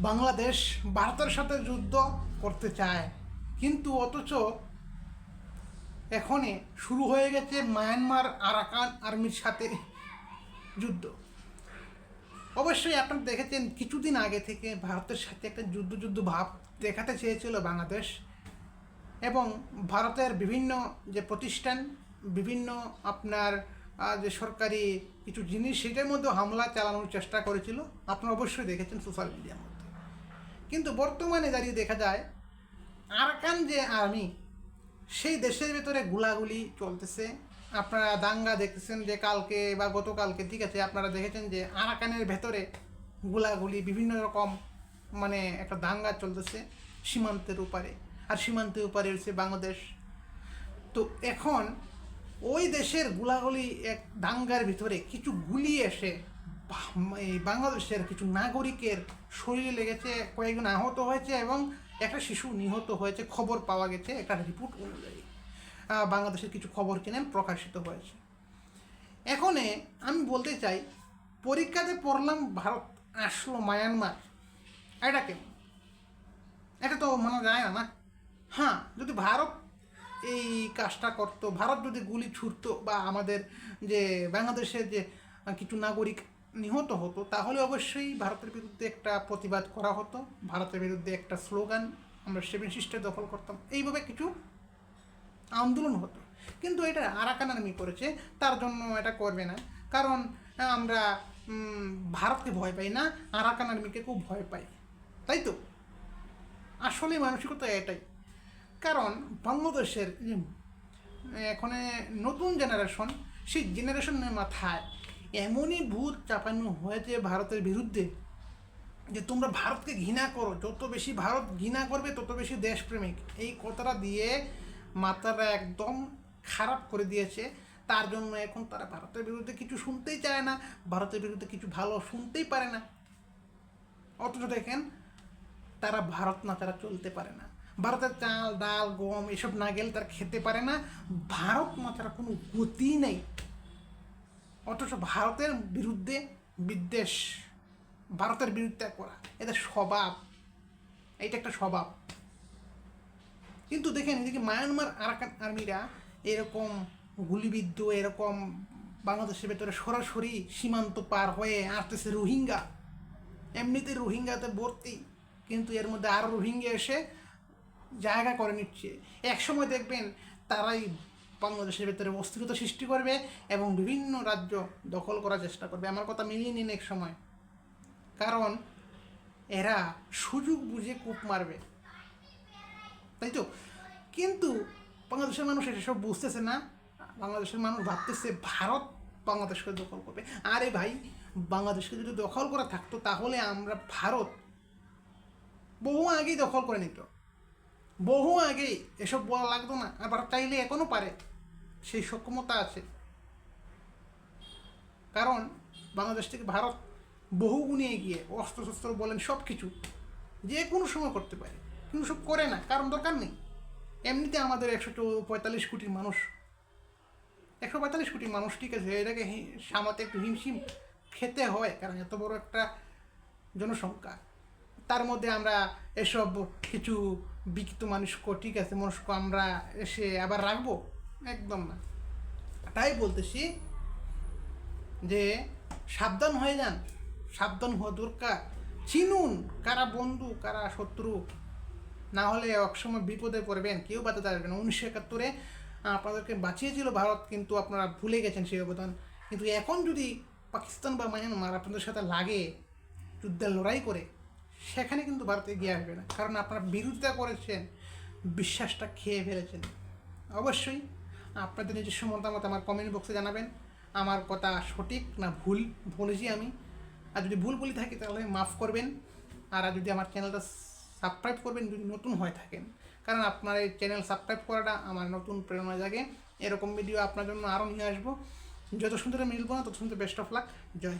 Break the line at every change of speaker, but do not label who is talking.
বাংলাদেশ ভারতের সাথে যুদ্ধ করতে চায়। কিন্তু অথচ এখনই শুরু হয়ে গেছে মায়ানমার আরাকান আর্মির সাথে যুদ্ধ। অবশ্যই আপনারা দেখেছেন, কিছুদিন আগে থেকে ভারতের সাথে একটা যুদ্ধ যুদ্ধ ভাব দেখাতে চেয়েছিল বাংলাদেশ। এবং ভারতের বিভিন্ন যে প্রতিষ্ঠান, বিভিন্ন আপনার যে সরকারি কিছু জিনিস, সেটার মধ্যে হামলা চালানোর চেষ্টা করেছিল। আপনারা অবশ্যই দেখেছেন সোশ্যাল মিডিয়ার মধ্যে। কিন্তু বর্তমানে দাঁড়িয়ে দেখা যায়, আরাকান যে আর্মি সেই দেশের ভেতরে গুলাগুলি চলতেছে। আপনারা দাঙ্গা দেখতেছেন যে কালকে বা গতকালকে, ঠিক আছে, আপনারা দেখেছেন যে আরাকানের ভেতরে গুলাগুলি বিভিন্ন রকম মানে একটা দাঙ্গা চলতেছে সীমান্তের উপারে। আর সীমান্তের উপারে রয়েছে বাংলাদেশ। তো এখন ওই দেশের গুলাগুলি এক দাঙ্গার ভিতরে কিছু গুলি এসে বাংলাদেশের কিছু নাগরিকের শরীরে লেগেছে, কয়েকজন আহত হয়েছে এবং একটা শিশু নিহত হয়েছে, খবর পাওয়া গেছে একটা রিপোর্ট অনুযায়ী। বাংলাদেশের কিছু খবর কিনেন প্রকাশিত হয়েছে। এখনে আমি বলতে চাই, পরীক্ষাতে পড়লাম ভারত আসলো মায়ানমার। এটা কেমন? এটা তো মানা যায় না না? হ্যাঁ যদি ভারত এই কাজটা করতো, ভারত যদি গুলি ছুটতো বা আমাদের যে বাংলাদেশের যে কিছু নাগরিক নিহত হতো, তাহলে অবশ্যই ভারতের বিরুদ্ধে একটা প্রতিবাদ করা হতো। ভারতের বিরুদ্ধে একটা স্লোগান আমরা সেভেন সিস্টার দখল করতাম। এইভাবে কিছু আন্দোলন হতো। কিন্তু এটা আরাকান আর্মি করেছে, তার জন্য এটা করবে না। কারণ আমরা ভারতকে ভয় পাই না, আরাকান আর্মিকে খুব ভয় পাই। তাই তো? আসলে মানসিকতা এটাই। কারণ বাংলাদেশের এখন নতুন জেনারেশন সেই জেনারেশনের মাথায় এমনই ভূত চাপানো হয়েছে ভারতের বিরুদ্ধে যে তোমরা ভারতকে ঘৃণা করো। যত বেশি ভারত ঘৃণা করবে, তত বেশি দেশপ্রেমিক। এই কথাটা দিয়ে মাথাটা একদম খারাপ করে দিয়েছে। তার জন্য এখন তারা ভারতের বিরুদ্ধে কিছু শুনতেই চায় না, ভারতের বিরুদ্ধে কিছু ভালো শুনতেই পারে না। অথচ দেখেন, তারা ভারত না তারা চলতে পারে না। ভারতের চাল, ডাল, গম, এসব না গেলে তারা খেতে পারে না। ভারত না তারা কোনো গতি নেই। অথচ ভারতের বিরুদ্ধে বিদ্বেষ, ভারতের বিরুদ্ধে করা এদের স্বভাব। এইটা একটা স্বভাব। কিন্তু দেখেন, এদিকে মায়ানমার আরাকান আর্মিরা এরকম গুলিবিদ্ধ, এরকম বাংলাদেশের ভেতরে সরাসরি সীমান্ত পার হয়ে আসতেছে রোহিঙ্গা। এমনিতে রোহিঙ্গাতে ভর্তি, কিন্তু এর মধ্যে আরও রোহিঙ্গা এসে জায়গা করে নিচ্ছে। একসময় দেখবেন তারাই বাংলাদেশের ভেতরে অস্থিরতা সৃষ্টি করবে এবং বিভিন্ন রাজ্য দখল করার চেষ্টা করবে। আমার কথা মিলিয়ে নিন এক সময়। কারণ এরা সুযোগ বুঝে কূপ মারবে। তাই তো? কিন্তু বাংলাদেশের মানুষ এসব বুঝতেছে না। বাংলাদেশের মানুষ ভাবতেছে ভারত বাংলাদেশকে দখল করবে। আরে ভাই, বাংলাদেশকে যদি দখল করা থাকতো, তাহলে আমরা ভারত বহু আগেই দখল করে নিত। বহু আগেই এসব বলা লাগতো না, আবার চাইলে এখনও পারে। সেই সক্ষমতা আছে। কারণ বাংলাদেশ থেকে ভারত বহু গুণে এগিয়ে অস্ত্র শস্ত্র বলেন সব কিছু যে কোনো সময় করতে পারে। কিন্তু সব করে না, কারণ দরকার নেই। এমনিতে আমাদের একশো পঁয়তাল্লিশ কোটি মানুষ। একশো পঁয়তাল্লিশ কোটি মানুষ, ঠিক আছে, এটাকে সামাতে একটু হিমশিম খেতে হয়, কারণ এত বড় একটা জনসংখ্যা। তার মধ্যে আমরা এসব কিছু বিকৃত মানুষকে ঠিক আছে মানুষকে আমরা এসে আবার রাখব? একদম না। তাই বলতেছি যে সাবধান হয়ে যান, সাবধান হওয়া দরকার। চিনুন কারা বন্ধু, কারা শত্রু। না হলে একসময় বিপদে পড়বেন, কেউ বাঁচাতে পারবে না। উনিশশো একাত্তরে আপনাদেরকে বাঁচিয়েছিল ভারত, কিন্তু আপনারা ভুলে গেছেন সেই অবদান। কিন্তু এখন যদি পাকিস্তান বা মায়ানমার আপনাদের সাথে লাগে, যুদ্ধের লড়াই করে সেখানে কিন্তু ভারত এগিয়ে আসবে না। কারণ আপনারা বিরোধিতা করেছেন, বিশ্বাসটা খেয়ে ফেলেছেন। অবশ্যই আপনাদের নিজস্ব মতামত আমার কমেন্ট বক্সে জানাবেন। আমার কথা সঠিক না ভুল বলেছি আমি। আর যদি ভুল বলে থাকি তাহলে মাফ করবেন। আর যদি আমার চ্যানেলটা সাবস্ক্রাইব করবেন, যদি নতুন হয়ে থাকেন। কারণ আপনার এই চ্যানেল সাবস্ক্রাইব করাটা আমার নতুন প্রেরণা জাগে। এরকম ভিডিও আপনার জন্য আরও নিয়ে আসব। যত সুন্দর মিলবো না, তত সুন্দর বেস্ট অফ লাক জয়